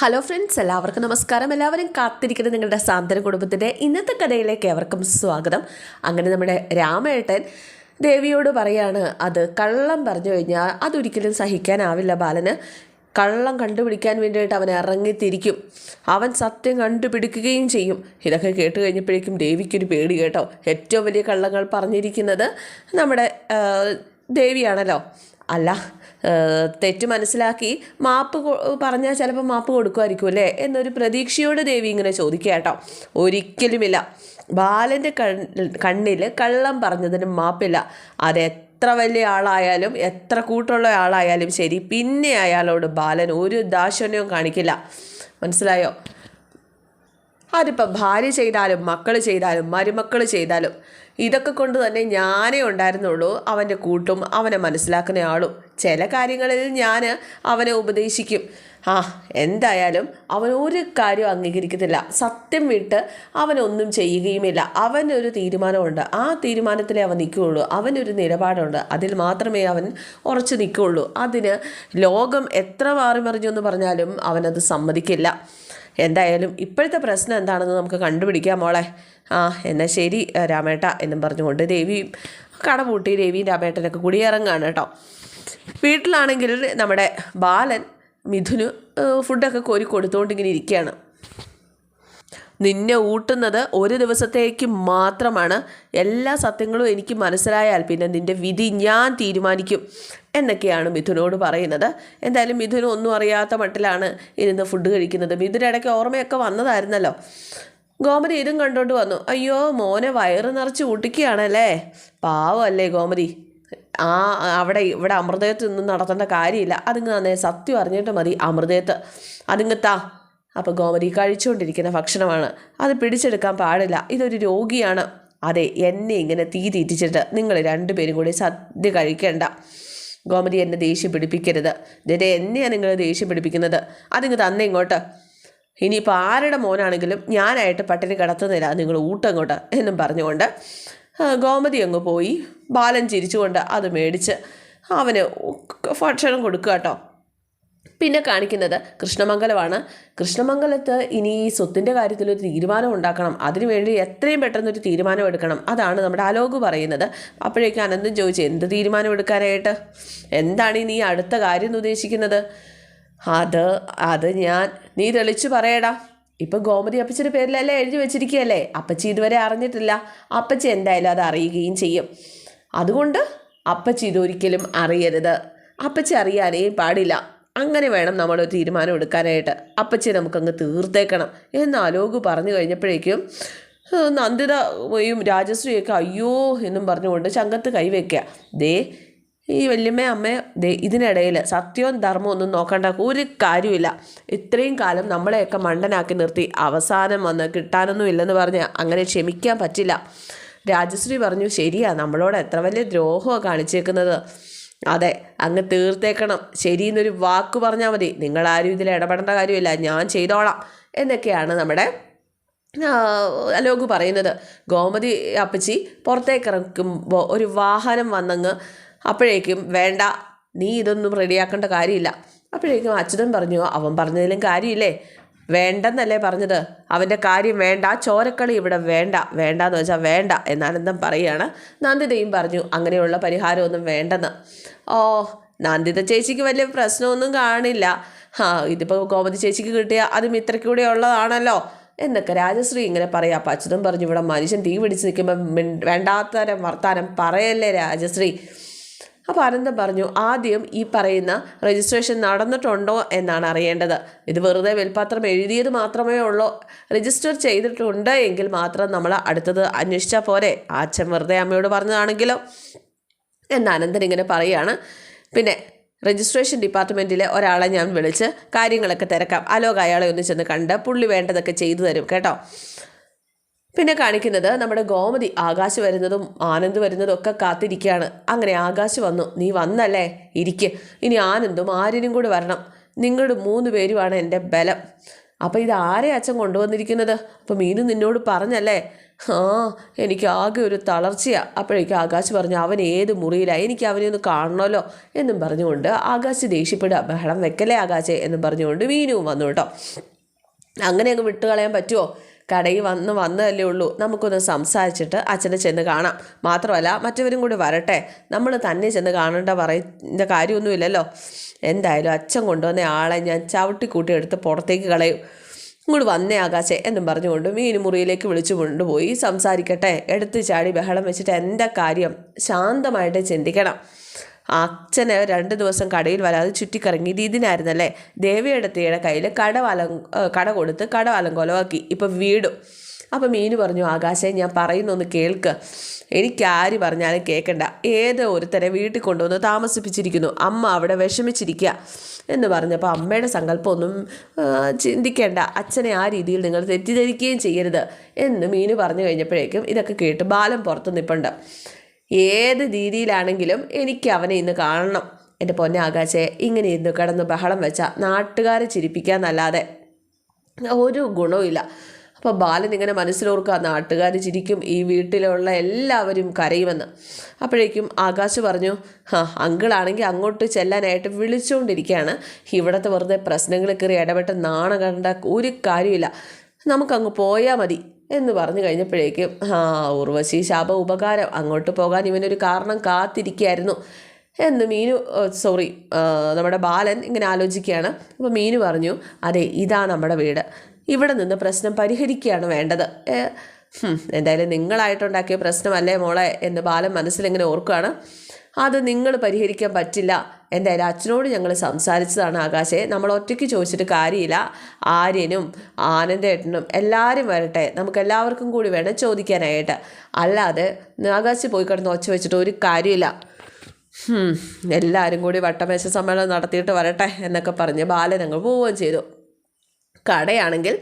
Hello friends എല്ലാവർക്കും നമസ്കാരം. എല്ലാവരും കാത്തിരിക്കുന്ന നിങ്ങളുടെ സാന്ത്വന കുടുംബത്തിന്റെ ഇന്നത്തെ കഥയിലേക്ക് ഏവർക്കും സ്വാഗതം. അങ്ങനെ നമ്മുടെ രാമേട്ടൻ ദേവിയോട് പറയാണ് അത് കള്ളം പറഞ്ഞു കഴിഞ്ഞാൽ അതൊരിക്കലും സഹിക്കാനാവില്ല ബാലന്. കള്ളം കണ്ടുപിടിക്കാൻ വേണ്ടിയിട്ട് അവൻ ഇറങ്ങിത്തിരിക്കും. അവൻ സത്യം കണ്ടുപിടിക്കുകയും ചെയ്യും. ഇതൊക്കെ കേട്ട് കഴിഞ്ഞപ്പോഴേക്കും ദേവിക്കൊരു പേടി കേട്ടോ. ഏറ്റവും വലിയ കള്ളങ്ങൾ പറഞ്ഞിരിക്കുന്നത് നമ്മുടെ ദേവിയാണല്ലോ. അല്ല തെറ്റ് മനസ്സിലാക്കി മാപ്പ് പറഞ്ഞാൽ ചിലപ്പോൾ മാപ്പ് കൊടുക്കുമായിരിക്കും അല്ലേ? എന്നൊരു പ്രതീക്ഷയോട് ദേവി ഇങ്ങനെ ചോദിക്കുക കേട്ടോ. ഒരിക്കലുമില്ല. ബാലന്റെ കണ്ണിൽ കള്ളം പറഞ്ഞതിന് മാപ്പില്ല. അത് എത്ര വലിയ ആളായാലും എത്ര കൂട്ടുള്ള ആളായാലും ശരി പിന്നെ അയാളോട് ബാലൻ ഒരു ദാശന്യവും കാണിക്കില്ല. മനസ്സിലായോ? അതിപ്പോൾ ഭാര്യ ചെയ്താലും മക്കൾ ചെയ്താലും മരുമക്കൾ ചെയ്താലും ഇതൊക്കെ കൊണ്ട് തന്നെ ഞാനേ ഉണ്ടായിരുന്നുള്ളൂ. അവന്റെ കൂട്ടും അവനെ മനസ്സിലാക്കുന്ന ആളും. ചില കാര്യങ്ങളിൽ ഞാൻ അവനെ ഉപദേശിക്കും. ആ എന്തായാലും അവൻ ഒരു കാര്യം അംഗീകരിക്കത്തില്ല. സത്യം വിട്ട് അവനൊന്നും ചെയ്യുകയുമില്ല. അവനൊരു തീരുമാനമുണ്ട്. ആ തീരുമാനത്തിലേ അവൻ നിൽക്കുകയുള്ളൂ. അവനൊരു നിലപാടുണ്ട്. അതിൽ മാത്രമേ അവൻ ഉറച്ചു നിൽക്കുകയുള്ളൂ. അതിന് ലോകം എത്ര മാറി മറിഞ്ഞു എന്ന് പറഞ്ഞാലും അവനത് സമ്മതിക്കില്ല. എന്തായാലും ഇപ്പോഴത്തെ പ്രശ്നം എന്താണെന്ന് നമുക്ക് കണ്ടുപിടിക്കാം മോളെ. ആ എന്നാൽ ശരി രാമേട്ട എന്നും പറഞ്ഞുകൊണ്ട് ദേവിയും കടപൂട്ടി ദേവിയും രാമേട്ടനൊക്കെ കൂടി കേട്ടോ. വീട്ടിലാണെങ്കിൽ നമ്മുടെ ബാലൻ മിഥുന് ഫുഡൊക്കെ കോരി കൊടുത്തുകൊണ്ടിങ്ങനെ ഇരിക്കുകയാണ്. നിന്നെ ഊട്ടുന്നത് ഒരു ദിവസത്തേക്ക് മാത്രമാണ്. എല്ലാ സത്യങ്ങളും എനിക്ക് മനസ്സിലായാൽ പിന്നെ നിന്റെ വിധി ഞാൻ തീരുമാനിക്കും എന്നൊക്കെയാണ് മിഥുനോട് പറയുന്നത്. എന്തായാലും മിഥുൻ ഒന്നും അറിയാത്ത മട്ടിലാണ് ഇരുന്ന് ഫുഡ് കഴിക്കുന്നത്. മിഥുന ഇടയ്ക്ക് ഓർമ്മയൊക്കെ വന്നതായിരുന്നല്ലോ. ഗോമതി ഇതും കണ്ടോണ്ട് വന്നു. അയ്യോ മോനെ വയറ് നിറച്ച് ഊട്ടിക്കുകയാണല്ലേ? പാവമല്ലേ ഗോമതി. ആ അവിടെ ഇവിടെ അമൃതയത്ത് നിന്നും നടത്തേണ്ട കാര്യമില്ല. അതിങ്ങ് സത്യം അറിഞ്ഞിട്ട് മതി അമൃതയത്ത് അതിങ്ങ് താ. അപ്പോൾ ഗോമതി കഴിച്ചുകൊണ്ടിരിക്കുന്ന ഭക്ഷണമാണ്. അത് പിടിച്ചെടുക്കാൻ പാടില്ല. ഇതൊരു രോഗിയാണ്. അതെ എന്നെ ഇങ്ങനെ തീ തീറ്റിച്ചിട്ട് നിങ്ങൾ രണ്ടുപേരും കൂടി സദ്യ കഴിക്കേണ്ട. ഗോമതി എന്നെ ദേഷ്യം പിടിപ്പിക്കരുത്. ഇതേ എന്നെയാണ് നിങ്ങൾ ദേഷ്യം പിടിപ്പിക്കുന്നത്? അതിങ്ങ് തന്നെ ഇങ്ങോട്ട്. ഇനിയിപ്പോൾ ആരുടെ മോനാണെങ്കിലും ഞാനായിട്ട് പട്ടിണി കിടത്തുന്നില്ല. നിങ്ങൾ ഊട്ടങ്ങോട്ട് എന്നും പറഞ്ഞുകൊണ്ട് ഗോമതി അങ്ങ് പോയി. ബാലൻ ചിരിച്ചുകൊണ്ട് അത് മേടിച്ച് അവന് ഭക്ഷണം കൊടുക്കുക കേട്ടോ. പിന്നെ കാണിക്കുന്നത് കൃഷ്ണമംഗലമാണ്. കൃഷ്ണമംഗലത്ത് ഇനി ഈ സ്വത്തിന്റെ കാര്യത്തിൽ ഒരു തീരുമാനം ഉണ്ടാക്കണം. അതിനുവേണ്ടി എത്രയും പെട്ടെന്ന് ഒരു തീരുമാനം എടുക്കണം. അതാണ് നമ്മുടെ അലോക് പറയുന്നത്. അപ്പോഴേക്കും അനന്തം ചോദിച്ചു എന്ത് തീരുമാനം എടുക്കാനായിട്ട്? എന്താണ് ഇനി അടുത്ത കാര്യം ഉദ്ദേശിക്കുന്നത്? അത് അത് ഞാൻ നീ തെളിച്ചു പറയടാ. ഇപ്പം ഗോമതി അപ്പച്ചിയുടെ പേരിലല്ലേ എഴുതി വെച്ചിരിക്കുകയല്ലേ? അപ്പച്ചി ഇതുവരെ അറിഞ്ഞിട്ടില്ല. അപ്പച്ചി എന്തായാലും അത് അറിയുകയും ചെയ്യും. അതുകൊണ്ട് അപ്പച്ചി ഇതൊരിക്കലും അറിയരുത്. അപ്പച്ചി അറിയാനേ പാടില്ല. അങ്ങനെ വേണം നമ്മളൊരു തീരുമാനം എടുക്കാനായിട്ട്. അപ്പച്ചി നമുക്കങ്ങ് തീർത്തേക്കണം. എന്ന് അലോക് പറഞ്ഞു കഴിഞ്ഞപ്പോഴേക്കും നന്ദിതയും രാജശ്രീയൊക്കെ അയ്യോ എന്നും പറഞ്ഞുകൊണ്ട് ചങ്കത്ത് കൈവയ്ക്കുക. ദേ ഈ വല്യമ്മ അമ്മ ദേ ഇതിനിടയിൽ സത്യവും ധർമ്മവും ഒന്നും നോക്കേണ്ട ഒരു കാര്യമില്ല ഇത്രയും കാലം നമ്മളെയൊക്കെ മണ്ടനാക്കി നിർത്തി അവസാനം വന്ന് കിട്ടാനൊന്നും ഇല്ലെന്ന് പറഞ്ഞ് അങ്ങനെ ക്ഷമിക്കാൻ പറ്റില്ല. രാജശ്രീ പറഞ്ഞു ശരിയാ നമ്മളോട് എത്ര വലിയ ദ്രോഹമാണ് കാണിച്ചേക്കുന്നത്. അതെ അങ്ങ് തീർത്തേക്കണം. ശരിയെന്നൊരു വാക്ക് പറഞ്ഞാൽ മതി. നിങ്ങളാരും ഇതിൽ ഇടപെടേണ്ട കാര്യമില്ല. ഞാൻ ചെയ്തോളാം. എന്നൊക്കെയാണ് നമ്മുടെ അലോക് പറയുന്നത്. ഗോമതി അപ്പച്ചി പുറത്തേക്ക് ഇറക്കുമ്പോൾ ഒരു വാഹനം വന്നങ്ങ് അപ്പോഴേക്കും വേണ്ട നീ ഇതൊന്നും റെഡിയാക്കേണ്ട കാര്യമില്ല. അപ്പോഴേക്കും അച്യുതൻ പറഞ്ഞു അവൻ പറഞ്ഞതിലും കാര്യമില്ലേ? വേണ്ടെന്നല്ലേ പറഞ്ഞത്? അവന്റെ കാര്യം വേണ്ട ചോരക്കളി ഇവിടെ വേണ്ട വേണ്ടാന്ന് വെച്ചാൽ വേണ്ട എന്നാനന്ദം പറയുകയാണ് നന്ദിതയും പറഞ്ഞു അങ്ങനെയുള്ള പരിഹാരമൊന്നും വേണ്ടെന്ന്. ഓ നന്ദിത ചേച്ചിക്ക് വലിയ പ്രശ്നമൊന്നും കാണില്ല. ആ ഇതിപ്പോൾ ഗോമതി ചേച്ചിക്ക് കിട്ടിയ അതും ഇത്രയ്ക്ക് കൂടെ ഉള്ളതാണല്ലോ. എന്നൊക്കെ രാജശ്രീ ഇങ്ങനെ പറയാം. അപ്പം അച്യുതം പറഞ്ഞു ഇവിടെ മനുഷ്യൻ തീ പിടിച്ച് നിൽക്കുമ്പോൾ വേണ്ടാത്തരം വർത്താനം പറയല്ലേ രാജശ്രീ? അപ്പോൾ അനന്തം പറഞ്ഞു ആദ്യം ഈ പറയുന്ന രജിസ്ട്രേഷൻ നടന്നിട്ടുണ്ടോ എന്നാണ് അറിയേണ്ടത്. ഇത് വെറുതെ വെൽപാത്രം എഴുതിയത് മാത്രമേ ഉള്ളൂ. രജിസ്റ്റർ ചെയ്തിട്ടുണ്ട് എങ്കിൽ മാത്രം നമ്മൾ അടുത്തത് അന്വേഷിച്ചാൽ പോരെ. ആച്ചൻ വെറുതെ അമ്മയോട് പറഞ്ഞതാണെങ്കിലോ? എന്ന് അനന്തൻ ഇങ്ങനെ പറയുകയാണ്. പിന്നെ രജിസ്ട്രേഷൻ ഡിപ്പാർട്ട്മെന്റിലെ ഒരാളെ ഞാൻ വിളിച്ച് കാര്യങ്ങളൊക്കെ തിരക്കാം. അലോക് അയാളെ ഒന്ന് ചെന്ന് കണ്ട് പുള്ളി വേണ്ടതൊക്കെ ചെയ്തു തരും കേട്ടോ. പിന്നെ കാണിക്കുന്നത് നമ്മുടെ ഗോമതി ആകാശ് വരുന്നതും ആനന്ദ് വരുന്നതും ഒക്കെ കാത്തിരിക്കുകയാണ്. അങ്ങനെ ആകാശ് വന്നു. നീ വന്നല്ലേ? ഇരിക്ക്. ഇനി ആനന്ദും ആര്യനും കൂടി വരണം. നിങ്ങളുടെ മൂന്ന് പേരുമാണ് എന്റെ ബലം. അപ്പോൾ ഇത് ആരെ അച്ഛൻ കൊണ്ടുവന്നിരിക്കുന്നത്? അപ്പോൾ മീനു നിന്നോട് പറഞ്ഞല്ലേ? ആ എനിക്ക് ആകെ ഒരു തളർച്ചയാണ് അപ്പോഴേക്കും ആകാശ് പറഞ്ഞു അവൻ ഏത് മുറിയിലാണ് എനിക്ക് അവനെ ഒന്ന് കാണണമല്ലോ എന്നും പറഞ്ഞുകൊണ്ട് ആകാശ് ദേഷ്യപ്പെടുക ബഹളം വെക്കലേ ആകാശേ എന്നും പറഞ്ഞുകൊണ്ട് മീനുവും വന്നു കേട്ടോ. അങ്ങനെ അങ്ങ് വിട്ടുകളയാൻ പറ്റുമോ കടയിൽ വന്ന് വന്നതല്ലേ ഉള്ളൂ. നമുക്കൊന്ന് സംസാരിച്ചിട്ട് അച്ഛനെ ചെന്ന് കാണാം. മാത്രമല്ല മറ്റവരും കൂടി വരട്ടെ. നമ്മൾ തന്നെ ചെന്ന് കാണേണ്ട പറയുന്ന കാര്യമൊന്നുമില്ലല്ലോ. എന്തായാലും അച്ഛൻ കൊണ്ടുവന്ന ആളെ ഞാൻ ചവിട്ടിക്കൂട്ടി എടുത്ത് പുറത്തേക്ക് കളയും. ഇങ്ങോട്ട് വന്നേ ആകാശെ എന്നും പറഞ്ഞുകൊണ്ട് മീനുമുറിയിലേക്ക് വിളിച്ചു കൊണ്ടുപോയി സംസാരിക്കട്ടെ. എടുത്തു ചാടി ബഹളം വെച്ചിട്ട് എന്റെ കാര്യം? ശാന്തമായിട്ട് ചിന്തിക്കണം. അച്ഛന് രണ്ട് ദിവസം കടയിൽ വരാതെ ചുറ്റിക്കറങ്ങി ഇതിനായിരുന്നല്ലേ ദേവിയെടുത്തിയുടെ കയ്യിൽ കട വലം കട കൊടുത്ത് കട അലങ്കോലമാക്കി. ഇപ്പം വീടും. അപ്പം മീനു പറഞ്ഞു ആകാശെ ഞാൻ പറയുന്നൊന്ന് കേൾക്ക്. എനിക്കാര് പറഞ്ഞാലും കേൾക്കണ്ട ഏത് ഒരുത്തരെ വീട്ടിൽ കൊണ്ടുവന്ന് താമസിപ്പിച്ചിരിക്കുന്നു. അമ്മ അവിടെ വിഷമിച്ചിരിക്കുക എന്ന് പറഞ്ഞപ്പോൾ അമ്മയുടെ സങ്കല്പമൊന്നും ചിന്തിക്കേണ്ട. അച്ഛനെ ആ രീതിയിൽ നിങ്ങൾ തെറ്റിദ്ധരിക്കുകയും ചെയ്യരുത് എന്ന് മീനു പറഞ്ഞു കഴിഞ്ഞപ്പോഴേക്കും ഇതൊക്കെ കേട്ട് ബാലം പുറത്ത് നിൽപ്പുണ്ട് ഏത് രീതിയിലാണെങ്കിലും എനിക്ക് അവനെ ഇന്ന് കാണണം. എന്റെ പൊന്നെ ആകാശെ ഇങ്ങനെ ഇരുന്ന് കിടന്ന് ബഹളം വെച്ച നാട്ടുകാരെ ചിരിപ്പിക്കാന്നല്ലാതെ ഒരു ഗുണവുമില്ല അപ്പോൾ ബാലൻ ഇങ്ങനെ മനസ്സിലോർക്കുക നാട്ടുകാർ ചിരിക്കും ഈ വീട്ടിലുള്ള എല്ലാവരും കരയുമെന്ന്. അപ്പോഴേക്കും ആകാശ് പറഞ്ഞു ആ അങ്കിളാണെങ്കിൽ അങ്ങോട്ട് ചെല്ലാനായിട്ട് വിളിച്ചുകൊണ്ടിരിക്കുകയാണ് ഇവിടുത്തെ വെറുതെ പ്രശ്നങ്ങൾ കയറി ഇടപെട്ട് നാണ കണ്ട ഒരു കാര്യമില്ല നമുക്കങ്ങ് പോയാൽ മതി. എന്ന് പറഞ്ഞു കഴിഞ്ഞപ്പോഴേക്കും ആ ഉർവശി ശാപ ഉപകാരം. അങ്ങോട്ട് പോകാൻ ഇവനൊരു കാരണം കാത്തിരിക്കുകയായിരുന്നു. എന്ന് മീനു സോറി നമ്മുടെ ബാലൻ ഇങ്ങനെ ആലോചിക്കുകയാണ്. അപ്പോൾ മീനു പറഞ്ഞു അതെ ഇതാ നമ്മുടെ വീട്. ഇവിടെ നിന്ന് പ്രശ്നം പരിഹരിക്കുകയാണ് വേണ്ടത്. എന്തായാലും നിങ്ങളായിട്ടുണ്ടാക്കിയ പ്രശ്നമല്ലേ മോളെ എന്ന് ബാലൻ മനസ്സിലിങ്ങനെ ഓർക്കുകയാണ്. അത് നിങ്ങൾ പരിഹരിക്കാൻ പറ്റില്ല. എന്തായാലും അച്ഛനോട് ഞങ്ങൾ സംസാരിച്ചതാണ് ആകാശേ. നമ്മൾ ഒറ്റയ്ക്ക് ചോദിച്ചിട്ട് കാര്യമില്ല. ആര്യനും ആനന്ദേട്ടനും എല്ലാവരും വരട്ടെ. നമുക്ക് എല്ലാവർക്കും കൂടി വേണം ചോദിക്കാനായിട്ട്. അല്ലാതെ ആകാശ് പോയി കിടന്ന് ഒച്ച വെച്ചിട്ട് ഒരു കാര്യമില്ല. എല്ലാവരും കൂടി വട്ടമേശ സമ്മേളനം നടത്തിയിട്ട് വരട്ടെ എന്നൊക്കെ പറഞ്ഞ് ബാലൻ അങ്ങ് പോവുകയും ചെയ്തു. കടയാണെങ്കിൽ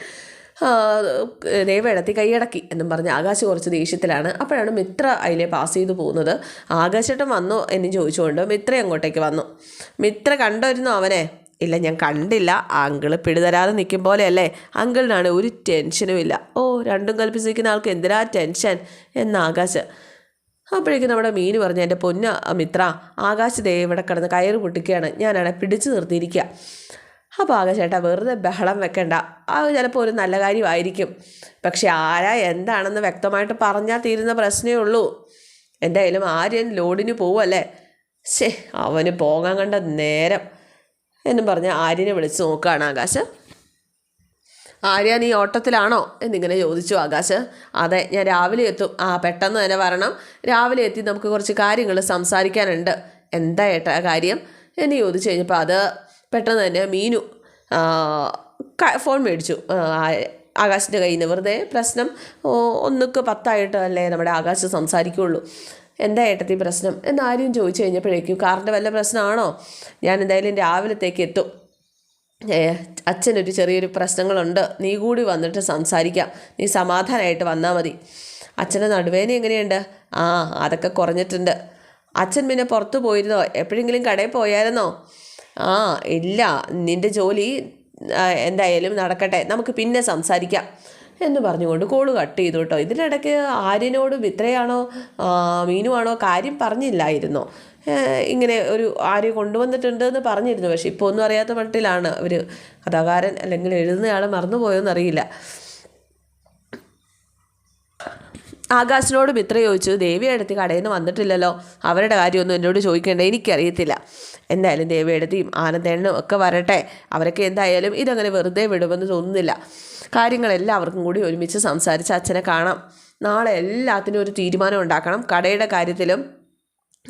ദൈവയിടത്തി കൈയടക്കി എന്നും പറഞ്ഞ് ആകാശ് കുറച്ച് ദേഷ്യത്തിലാണ്. അപ്പോഴാണ് മിത്ര അതിലെ പാസ് ചെയ്തു പോകുന്നത്. ആകാശട്ടം വന്നോ എന്ന് ചോദിച്ചുകൊണ്ട് മിത്ര അങ്ങോട്ടേക്ക് വന്നു. മിത്ര കണ്ടിരുന്നു അവനെ. ഇല്ല ഞാൻ കണ്ടില്ല. അങ്കിൾ പിടിതരാതെ നിൽക്കും പോലെയല്ലേ. അങ്കിളിനാണ് ഒരു ടെൻഷനും ഇല്ല. ഓ രണ്ടും കൽപ്പിച്ചിരിക്കുന്ന ആൾക്ക് എന്തിനാ ടെൻഷൻ എന്ന് ആകാശ്. അപ്പോഴേക്കും നമ്മുടെ മീന് പറഞ്ഞു എന്റെ പൊന്ന മിത്ര ആകാശ് ദേ ഇവിടെ കിടന്ന് കയറ് പൊട്ടിക്കുകയാണ്. ഞാനാണെ പിടിച്ചു നിർത്തിയിരിക്കുക. അപ്പോൾ ചേട്ടാ വെറുതെ ബഹളം വെക്കണ്ട. അത് ചിലപ്പോൾ ഒരു നല്ല കാര്യമായിരിക്കും. പക്ഷെ ആരാ എന്താണെന്ന് വ്യക്തമായിട്ട് പറഞ്ഞാൽ തീരുന്ന പ്രശ്നമേ ഉള്ളൂ. എന്തായാലും ആര്യൻ ലോഡിന് പോവല്ലേ? ശേ അവന് പോകാൻ കണ്ട നേരം. എന്നും പറഞ്ഞ് ആര്യനെ വിളിച്ച് നോക്കുകയാണ് ആകാശ്. ആര്യ നീ ഓട്ടത്തിലാണോ? എന്നിങ്ങനെ ചോദിച്ചു ആകാശ്. അതെ ഞാൻ രാവിലെ എത്തും. ആ പെട്ടെന്ന് തന്നെ വരണം. രാവിലെ എത്തി നമുക്ക് കുറച്ച് കാര്യങ്ങൾ സംസാരിക്കാനുണ്ട്. എന്താ ഏട്ടാ കാര്യം? എന്ന് ചോദിച്ചു കഴിഞ്ഞപ്പോൾ അത് പെട്ടെന്ന് തന്നെ മീനു ഫോൺ മേടിച്ചു. ആകാശിന്റെ കയ്യിൽ നിന്ന് വെറുതെ പ്രശ്നം ഒന്നൊക്കെ പത്തായിട്ട് അല്ലേ നമ്മുടെ ആകാശ് സംസാരിക്കുകയുള്ളൂ എന്താ ഏട്ടത്തി പ്രശ്നം? എന്നാരും ചോദിച്ചു കഴിഞ്ഞപ്പോഴേക്കും കാറിന്റെ വല്ല പ്രശ്നമാണോ? ഞാൻ എന്തായാലും രാവിലത്തേക്ക് എത്തും. അച്ഛനൊരു ചെറിയൊരു പ്രശ്നങ്ങളുണ്ട്. നീ കൂടി വന്നിട്ട് സംസാരിക്കാം. നീ സമാധാനമായിട്ട് വന്നാൽ മതി. അച്ഛന്റെ നടുവേന എങ്ങനെയുണ്ട്? ആ അതൊക്കെ കുറഞ്ഞിട്ടുണ്ട്. അച്ഛൻ പിന്നെ പുറത്ത് പോയിരുന്നോ? എപ്പോഴെങ്കിലും കടയിൽ പോയായിരുന്നോ? ആ ഇല്ല. നിന്റെ ജോലി എന്തായാലും നടക്കട്ടെ. നമുക്ക് പിന്നെ സംസാരിക്കാം എന്ന് പറഞ്ഞുകൊണ്ട് കോൾ കട്ട് ചെയ്തു കേട്ടോ. ഇതിനിടയ്ക്ക് ആര്യനോടും ഇത്രയാണോ മീനുവാണോ കാര്യം പറഞ്ഞില്ലായിരുന്നോ. ഇങ്ങനെ ഒരു ആര്യ കൊണ്ടുവന്നിട്ടുണ്ട് എന്ന് പറഞ്ഞിരുന്നു. പക്ഷെ ഇപ്പോൾ ഒന്നും അറിയാത്ത മട്ടിലാണ് അവർ കഥാകാരൻ അല്ലെങ്കിൽ എഴുതുന്നയാൾ മറന്നുപോയോന്നറിയില്ല. ആകാശിനോട് ഇത്ര ചോദിച്ചു ദേവിയുടെ അടുത്ത് കടയിൽ നിന്ന് വന്നിട്ടില്ലല്ലോ? അവരുടെ കാര്യമൊന്നും എന്നോട് ചോദിക്കേണ്ട എനിക്കറിയത്തില്ല. എന്തായാലും ദേവിയുടെ എടുത്തിയും ആനന്ദേണ്ണനും ഒക്കെ വരട്ടെ. അവരൊക്കെ എന്തായാലും ഇതങ്ങനെ വെറുതെ വിടുമെന്ന് തോന്നുന്നില്ല. കാര്യങ്ങളെല്ലാവർക്കും കൂടി ഒരുമിച്ച് സംസാരിച്ച് അച്ഛനെ കാണാം. നാളെ എല്ലാത്തിനും ഒരു തീരുമാനം ഉണ്ടാക്കണം. കടയുടെ കാര്യത്തിലും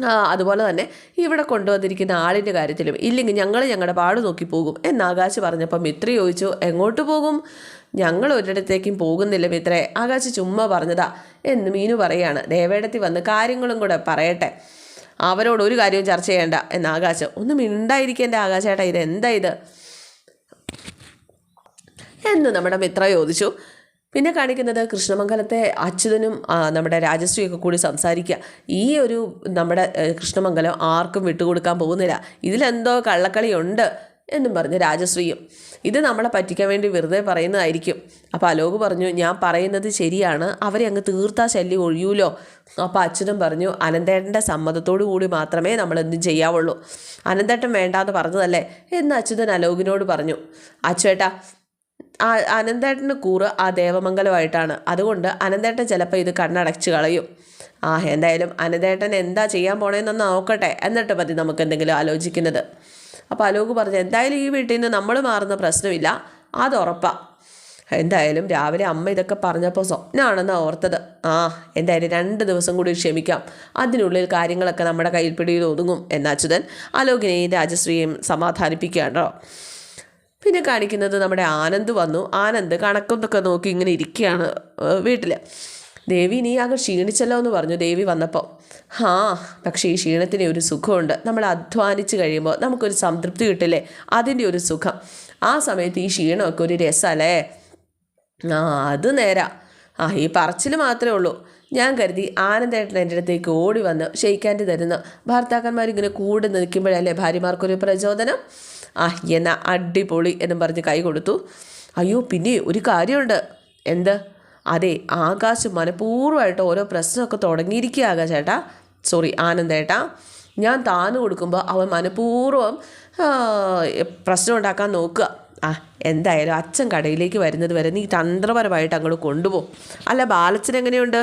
അതുപോലെ തന്നെ ഇവിടെ കൊണ്ടുവന്നിരിക്കുന്ന ആളിന്റെ കാര്യത്തിലും. ഇല്ലെങ്കിൽ ഞങ്ങൾ ഞങ്ങളുടെ പാട് നോക്കി പോകും എന്ന് ആകാശ് പറഞ്ഞപ്പോൾ മിത്ര ചോദിച്ചു എങ്ങോട്ട് പോകും? ഞങ്ങൾ ഒരിടത്തേക്കും പോകുന്നില്ല മിത്രേ. ആകാശ് ചുമ്മാ പറഞ്ഞതാ. എന്ന് മീനു പറയാണ്. ദേവേടത്തി വന്ന് കാര്യങ്ങളും കൂടെ പറയട്ടെ. അവരോട് ഒരു കാര്യവും ചർച്ച ചെയ്യേണ്ട. എന്ന് ആകാശ്. ഒന്ന് മിണ്ടായിരിക്കും മിണ്ടായിരിക്കേണ്ട ആകാശേട്ടാ. ഇത് എന്താ ഇത്? എന്ന് നമ്മുടെ മിത്ര ചോദിച്ചു. പിന്നെ കാണിക്കുന്നത് കൃഷ്ണമംഗലത്തെ അച്യുതനും നമ്മുടെ രാജശ്രീയൊക്കെ കൂടി സംസാരിക്കുക. ഈ ഒരു നമ്മുടെ കൃഷ്ണമംഗലം ആർക്കും വിട്ടുകൊടുക്കാൻ പോകുന്നില്ല. ഇതിലെന്തോ കള്ളക്കളിയുണ്ട്. എന്നും പറഞ്ഞ് രാജശ്രീയും ഇത് നമ്മളെ പറ്റിക്കാൻ വേണ്ടി വെറുതെ പറയുന്നതായിരിക്കും. അപ്പോൾ അലോക് പറഞ്ഞു ഞാൻ പറയുന്നത് ശരിയാണ്. അവരെ അങ്ങ് തീർത്താ ശല്യം ഒഴിയൂലോ? അപ്പോൾ അച്ഛനും പറഞ്ഞു അനന്തേട്ടന്റെ സമ്മതത്തോടു കൂടി മാത്രമേ നമ്മൾ എന്തും ചെയ്യാവുള്ളൂ. അനന്തേട്ടൻ വേണ്ടാന്ന് പറഞ്ഞതല്ലേ? എന്ന് അച്യുതൻ അലോകിനോട് പറഞ്ഞു. അച്ഛേട്ടാ ആ അനന്തേട്ടന് കൂറ് ആ ദേവമംഗലമായിട്ടാണ്. അതുകൊണ്ട് അനന്തേട്ടൻ ചിലപ്പോൾ ഇത് കണ്ണടച്ച് കളയും. ആ എന്തായാലും അനന്തേട്ടൻ എന്താ ചെയ്യാൻ പോണേന്നൊന്ന് നോക്കട്ടെ. എന്നിട്ട് മതി നമുക്ക് എന്തെങ്കിലും ആലോചിക്കുന്നത്. അപ്പോൾ അലോക് പറഞ്ഞു എന്തായാലും ഈ വീട്ടിൽ നിന്ന് നമ്മൾ മാറുന്ന പ്രശ്നമില്ല. അത് ഉറപ്പാണ് എന്തായാലും രാവിലെ അമ്മ ഇതൊക്കെ പറഞ്ഞപ്പോൾ സ്വപ്നമാണെന്ന് ഓർത്തത്. ആ എന്തായാലും രണ്ട് ദിവസം കൂടി ക്ഷമിക്കാം. അതിനുള്ളിൽ കാര്യങ്ങളൊക്കെ നമ്മുടെ കയ്യിൽ പിടിയിൽ ഒതുങ്ങും. എന്ന അച്യുതൻ അലോകിനെയും രാജശ്രീയും സമാധാനിപ്പിക്കുകയാണോ പിന്നെ കാണിക്കുന്നത് നമ്മുടെ ആനന്ദ് വന്നു. ആനന്ദ് കണക്കൊന്നൊക്കെ നോക്കി ഇങ്ങനെ ഇരിക്കുകയാണ് വീട്ടിൽ ദേവി നീ ആകെ ക്ഷീണിച്ചല്ലോ എന്ന് പറഞ്ഞു ദേവി വന്നപ്പോൾ ആ പക്ഷേ ഈ ക്ഷീണത്തിന് ഒരു സുഖമുണ്ട്. നമ്മൾ അധ്വാനിച്ച് കഴിയുമ്പോൾ നമുക്കൊരു സംതൃപ്തി കിട്ടില്ലേ? അതിന്റെ ഒരു സുഖം. ആ സമയത്ത് ഈ ക്ഷീണമൊക്കെ ഒരു രസമല്ലേ? ആ അത് നേരാ. ആ ഈ പറച്ചിൽ മാത്രമേ ഉള്ളൂ. ഞാൻ കരുതി ആനന്ദേട്ടൻ എന്റെ അടുത്തേക്ക് ഓടി വന്ന് ഷെയ്ക്കാന്റെ തരുന്ന. ഭർത്താക്കന്മാരിങ്ങനെ കൂടെ നിൽക്കുമ്പോഴല്ലേ ഭാര്യമാർക്കൊരു പ്രചോദനം? ആ എന്നാ അടിപൊളി എന്നും പറഞ്ഞ് കൈ കൊടുത്തു. അയ്യോ പിന്നെ ഒരു കാര്യമുണ്ട്. എന്ത്? അതെ ആകാശ് മനഃപൂർവമായിട്ട് ഓരോ പ്രശ്നമൊക്കെ തുടങ്ങിയിരിക്കുക ആകാശ് ചേട്ടാ സോറി ആനന്ദേട്ടാ ഞാൻ താന്നു കൊടുക്കുമ്പോൾ അവൻ മനഃപൂർവം പ്രശ്നം ഉണ്ടാക്കാൻ നോക്കുക. ആ എന്തായാലും അച്ഛൻ കടയിലേക്ക് വരുന്നത് വരെ നീ തന്ത്രപരമായിട്ട് അങ്ങോട്ട് കൊണ്ടുപോകും അല്ല ബാലച്ചൻ എങ്ങനെയുണ്ട്?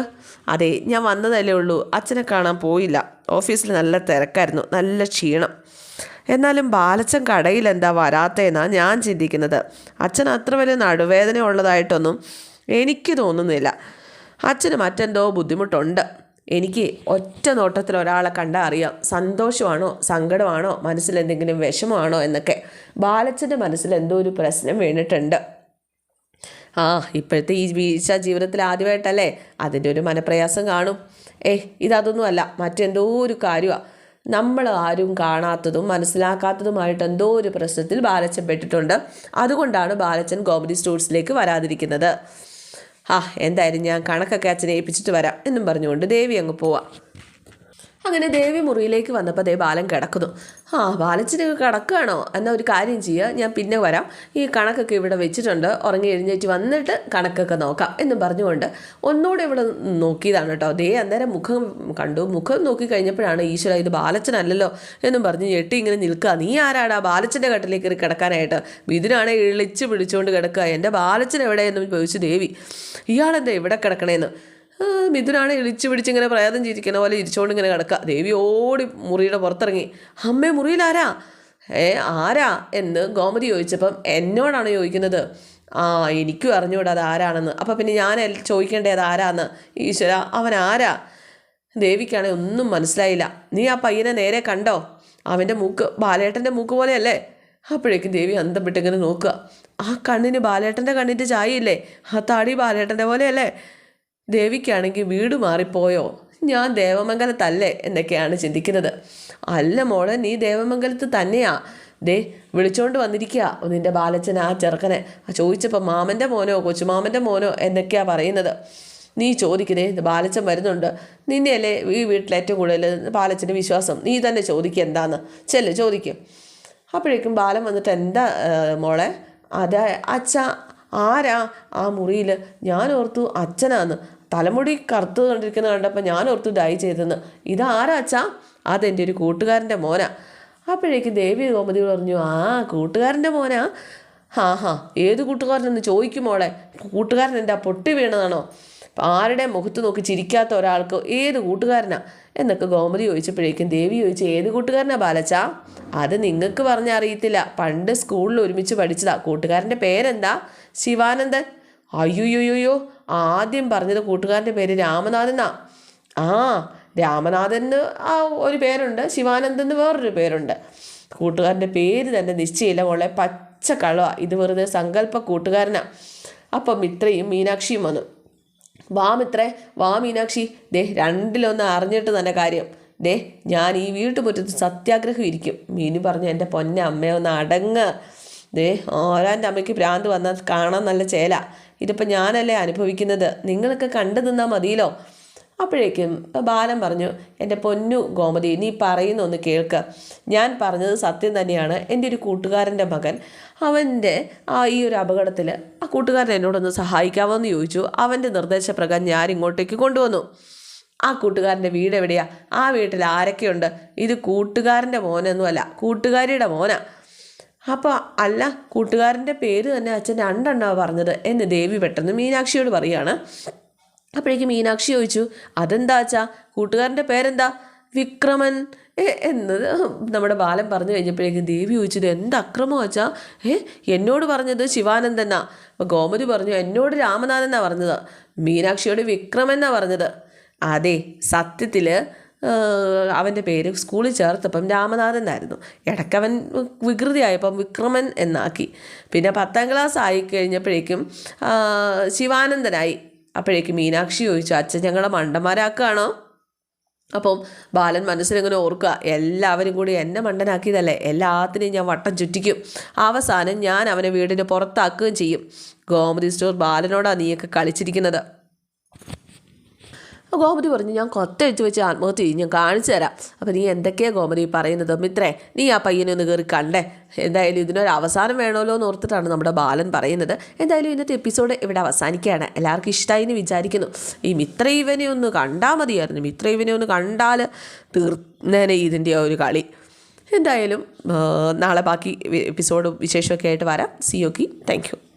അതെ ഞാൻ വന്നതല്ലേ ഉള്ളൂ. അച്ഛനെ കാണാൻ പോയില്ല. ഓഫീസിൽ നല്ല തിരക്കായിരുന്നു നല്ല ക്ഷീണം. എന്നാലും ബാലച്ചൻ കടയിൽ എന്താ വരാത്തതെന്നാണ് ഞാൻ ചിന്തിക്കുന്നത്. അച്ഛൻ അത്ര വലിയ നടുവേദന ഉള്ളതായിട്ടൊന്നും എനിക്ക് തോന്നുന്നില്ല. അച്ഛന് മറ്റെന്തോ ബുദ്ധിമുട്ടുണ്ട്. എനിക്ക് ഒറ്റ നോട്ടത്തിൽ ഒരാളെ കണ്ടാൽ അറിയാം. സന്തോഷമാണോ? സങ്കടമാണോ? മനസ്സിൽ എന്തെങ്കിലും വിഷമമാണോ എന്നൊക്കെ. ബാലച്ചന്റെ മനസ്സിൽ എന്തോ ഒരു പ്രശ്നം വീണിട്ടുണ്ട്. ആ ഇപ്പോഴത്തെ ഈ വീഴ്ച ജീവിതത്തിൽ ആദ്യമായിട്ടല്ലേ? അതിന്റെ ഒരു മനപ്രയാസം കാണും. ഏ ഇതതൊന്നുമല്ല മറ്റെന്തോ ഒരു കാര്യമാണ് നമ്മൾ ആരും കാണാത്തതും മനസ്സിലാക്കാത്തതുമായിട്ട് എന്തോ ഒരു പ്രശ്നത്തിൽ ബാലച്ചൻ പെട്ടിട്ടുണ്ട്. അതുകൊണ്ടാണ് ബാലച്ചൻ കോമഡി സ്റ്റോഴ്സിലേക്ക് വരാതിരിക്കുന്നത്. ആ എന്തായാലും ഞാൻ കണക്കൊക്കെ അച്ഛനെ ഏൽപ്പിച്ചിട്ട് വരാം എന്നും പറഞ്ഞുകൊണ്ട് ദേവി അങ്ങ് പോവാം. അങ്ങനെ ദേവി മുറിയിലേക്ക് വന്നപ്പോൾ ദേ ബാലൻ കിടക്കുന്നു. ആ ബാലച്ചന് കിടക്കുകയാണോ? എന്നാൽ ഒരു കാര്യം ചെയ്യുക ഞാൻ പിന്നെ വരാം. ഈ കണക്കൊക്കെ ഇവിടെ വെച്ചിട്ടുണ്ട്. ഉറങ്ങി എഴുന്നേറ്റ് വന്നിട്ട് കണക്കൊക്കെ നോക്കാം എന്ന് പറഞ്ഞുകൊണ്ട് ഒന്നുകൂടെ ഇവിടെ നോക്കിയതാണ് കേട്ടോ. ദേ അന്നേരം മുഖം കണ്ടു. മുഖം നോക്കി കഴിഞ്ഞപ്പോഴാണ് ഈശ്വര ഇത് ബാലച്ചനല്ലല്ലോ എന്നും പറഞ്ഞ് ഞെട്ടി ഇങ്ങനെ നിൽക്കുക. നീ ആരാടാ? ബാലച്ചന്റെ കട്ടിലേക്ക് കയറി കിടക്കാനായിട്ട്. മിഥുനാണെ ഇളിച്ച് പിടിച്ചുകൊണ്ട് കിടക്കുക. എന്റെ ബാലച്ചൻ എവിടെയെന്നും ചോദിച്ചു ദേവി. ഇയാളെന്താ ഇവിടെ കിടക്കണേന്ന്? മിഥുനാണ് ഇളിച്ചു പിടിച്ചിങ്ങനെ പ്രയാതം ചിരിക്കുന്ന പോലെ ഇരിച്ചുകൊണ്ട് ഇങ്ങനെ കിടക്കുക ദേവി ഓടി മുറിയുടെ പുറത്തിറങ്ങി. അമ്മേ മുറിയിലാരാ? ഏ ആരാ? എന്ന് ഗോമതി ചോദിച്ചപ്പം എന്നോടാണ് ചോദിക്കുന്നത്. ആ എനിക്കും അറിഞ്ഞൂടാ അത് ആരാണെന്ന്. അപ്പം പിന്നെ ഞാൻ ചോദിക്കേണ്ടേ ആരാന്ന്? ഈശ്വര അവൻ ആരാ? ദേവിക്കാണെങ്കിൽ ഒന്നും മനസ്സിലായില്ല. നീ ആ പയ്യനെ നേരെ കണ്ടോ? അവന്റെ മൂക്ക് ബാലേട്ടന്റെ മൂക്ക് പോലെയല്ലേ? അപ്പോഴേക്കും ദേവി അന്തം വിട്ടിങ്ങനെ നോക്കുക. ആ കണ്ണിന് ബാലേട്ടന്റെ കണ്ണിന്റെ ചായയില്ലേ? ആ താടി ബാലേട്ടന്റെ പോലെയല്ലേ? ദേവിക്കാണെങ്കിൽ വീട് മാറിപ്പോയോ? ഞാൻ ദേവമംഗലത്തല്ലേ? എന്നൊക്കെയാണ് ചിന്തിക്കുന്നത്. അല്ല മോളെ നീ ദേവമംഗലത്ത് തന്നെയാ. ദേ വിളിച്ചോണ്ട് വന്നിരിക്കുക നിന്റെ ബാലച്ചൻ ആ ചെറുക്കനെ. ആ ചോദിച്ചപ്പോൾ മാമന്റെ മോനോ കൊച്ചുമാമന്റെ മോനോ എന്നൊക്കെയാ പറയുന്നത്. നീ ചോദിക്കുന്നേ ബാലച്ചൻ വരുന്നുണ്ട്. നിന്നെയല്ലേ ഈ വീട്ടിൽ ഏറ്റവും കൂടുതൽ ബാലച്ചന്റെ വിശ്വാസം? നീ തന്നെ ചോദിക്കുക എന്താന്ന്. ചെല്ല് ചോദിക്കും. അപ്പോഴേക്കും ബാലൻ വന്നിട്ട് എന്താ മോളെ? അതെ അച്ഛ ആരാ? ആ മുറിയിൽ ഞാൻ ഓർത്തു അച്ഛനാന്ന്. തലമുടി കറുത്തു കൊണ്ടിരിക്കുന്ന കണ്ടപ്പോൾ ഞാൻ ഓർത്തു ഡൈ ചെയ്തെന്ന് ഇതാരാ അച്ഛാ? അതെന്റെ ഒരു കൂട്ടുകാരന്റെ മോനാ. അപ്പോഴേക്കും ദേവി ഗോമതി പറഞ്ഞു ആ കൂട്ടുകാരന്റെ മോനാ? ഹാ ഹാ ഏത് കൂട്ടുകാരനെന്ന് ചോദിക്കും മോളെ. കൂട്ടുകാരൻ എന്റെ പൊട്ടി വീണതാണോ? ആരുടെ മുഖത്ത് നോക്കി ചിരിക്കാത്ത ഒരാൾക്ക് ഏത് കൂട്ടുകാരനാ? എന്നൊക്കെ ഗോമതി ചോദിച്ചപ്പോഴേക്കും ദേവി ചോദിച്ചു ഏത് കൂട്ടുകാരനാ ബാലച്ച? അത് നിങ്ങൾക്ക് പറഞ്ഞറിയത്തില്ല. പണ്ട് സ്കൂളിൽ ഒരുമിച്ച് പഠിച്ചതാ. കൂട്ടുകാരന്റെ പേരെന്താ? ശിവാനന്ദൻ. അയ്യോയ്യോയ്യോ ആദ്യം പറഞ്ഞത് കൂട്ടുകാരന്റെ പേര് രാമനാഥനാ. ആ രാമനാഥന് ആ ഒരു പേരുണ്ട് ശിവാനന്ദൻ എന്ന് വേറൊരു പേരുണ്ട്. കൂട്ടുകാരന്റെ പേര് തന്നെ നിശ്ചയില്ല മോളെ പച്ച കളവ. ഇത് വെറുതെ സങ്കല്പ കൂട്ടുകാരനാ. അപ്പം മിത്രയും മീനാക്ഷിയും വന്നു. വാ മിത്രേ വാ മീനാക്ഷി. ദേ രണ്ടിലൊന്ന് അറിഞ്ഞിട്ട് തന്നെ കാര്യം. ദേ ഞാൻ ഈ വീട്ടുമുറ്റത്ത് സത്യാഗ്രഹം ഇരിക്കും. മീനു പറഞ്ഞു എന്റെ പൊന്നെ അമ്മയെ ഒന്ന് അടങ്ങ്. ദേ ഓരാന്റെ അമ്മയ്ക്ക് ഭ്രാന്ത് വന്നാൽ കാണാൻ നല്ല ചേല. ഇതിപ്പോൾ ഞാനല്ലേ അനുഭവിക്കുന്നത്? നിങ്ങളൊക്കെ കണ്ടു നിന്നാൽ മതിയല്ലോ. അപ്പോഴേക്കും ബാലൻ പറഞ്ഞു എന്റെ പൊന്നു ഗോമതി നീ പറയുന്നൊന്ന് കേൾക്ക്. ഞാൻ പറഞ്ഞത് സത്യം തന്നെയാണ്. എന്റെ ഒരു കൂട്ടുകാരന്റെ മകൻ അവന്റെ ആ ഈ ഒരു അപകടത്തിൽ ആ കൂട്ടുകാരൻ എന്നോടൊന്ന് സഹായിക്കാമോ എന്ന് ചോദിച്ചു. അവന്റെ നിർദ്ദേശപ്രകാരം ഞാൻ ഇങ്ങോട്ടേക്ക് കൊണ്ടുവന്നു. ആ കൂട്ടുകാരന്റെ വീട് എവിടെയാ ആ വീട്ടിൽ ആരൊക്കെയുണ്ട്? ഇത് കൂട്ടുകാരന്റെ മോനൊന്നുമല്ല കൂട്ടുകാരിയുടെ മോനാ. അപ്പോൾ അല്ല കൂട്ടുകാരന്റെ പേര് തന്നെ അച്ഛൻ രണ്ടെണ്ണമാണ് പറഞ്ഞത് എന്ന് ദേവി പെട്ടെന്ന് മീനാക്ഷിയോട് പറയാണ്. അപ്പോഴേക്കും മീനാക്ഷി ചോദിച്ചു അതെന്താ അച്ഛാ? കൂട്ടുകാരന്റെ പേരെന്താ? വിക്രമൻ. എന്നത് നമ്മുടെ ബാലൻ പറഞ്ഞു കഴിഞ്ഞപ്പോഴേക്കും ദേവി ചോദിച്ചത് എന്ത് അക്രമം അച്ഛാ? ഏ എന്നോട് പറഞ്ഞത് ശിവാനന്ദനാ. അപ്പോൾ ഗോമതി പറഞ്ഞു എന്നോട് രാമനാഥൻ എന്നാ പറഞ്ഞത്? മീനാക്ഷിയോട് വിക്രമെന്നാണ് പറഞ്ഞത്. അതെ സത്യത്തിൽ അവന്റെ പേര് സ്കൂളിൽ ചേർത്തപ്പം രാമനാഥൻ എന്നായിരുന്നു ഇടയ്ക്കവൻ വികൃതിയായപ്പം വിക്രമൻ എന്നാക്കി. പിന്നെ പത്താം ക്ലാസ് ആയി കഴിഞ്ഞപ്പോഴേക്കും ശിവാനന്ദനായി. അപ്പോഴേക്കും മീനാക്ഷി ചോദിച്ചു അച്ഛൻ ഞങ്ങളെ മണ്ടന്മാരാക്കുകയാണോ? അപ്പം ബാലൻ മനസ്സിലിങ്ങനെ ഓർക്കുക എല്ലാവരും കൂടി എന്നെ മണ്ടനാക്കിയതല്ലേ? എല്ലാത്തിനെയും ഞാൻ വട്ടം ചുറ്റിക്കും. അവസാനം ഞാൻ അവനെ വീടിന് പുറത്താക്കുകയും ചെയ്യും. ഗോമതി സ്റ്റോർ ബാലനോടാണ് നീയൊക്കെ കളിച്ചിരിക്കുന്നത്. ഗോമതി പറഞ്ഞു ഞാൻ കൊത്തഴിച്ച് വെച്ച് ആത്മഹത്യ ചെയ്യും ഞാൻ കാണിച്ചു തരാം. അപ്പോൾ നീ എന്തൊക്കെയാണ് ഗോമതി പറയുന്നത്? മിത്രേ നീ ആ പയ്യനെ ഒന്ന് കയറി കണ്ടേ. എന്തായാലും ഇതിനൊരു അവസാനം വേണമല്ലോ എന്ന് ഓർത്തിട്ടാണ് നമ്മുടെ ബാലൻ പറയുന്നത്. എന്തായാലും ഇന്നത്തെ എപ്പിസോഡ് ഇവിടെ അവസാനിക്കുകയാണ്. എല്ലാവർക്കും ഇഷ്ടമായി എന്ന് വിചാരിക്കുന്നു. ഈ മിത്ര ഇവനെ ഒന്ന് കണ്ടാൽ മതിയായിരുന്നു. മിത്ര ഇവനെ ഒന്ന് കണ്ടാൽ തീർന്നേനെ ഇതിന്റെ ഒരു കളി. എന്തായാലും നാളെ ബാക്കി എപ്പിസോഡും വിശേഷമൊക്കെ ആയിട്ട് വരാം. C Ockhi thank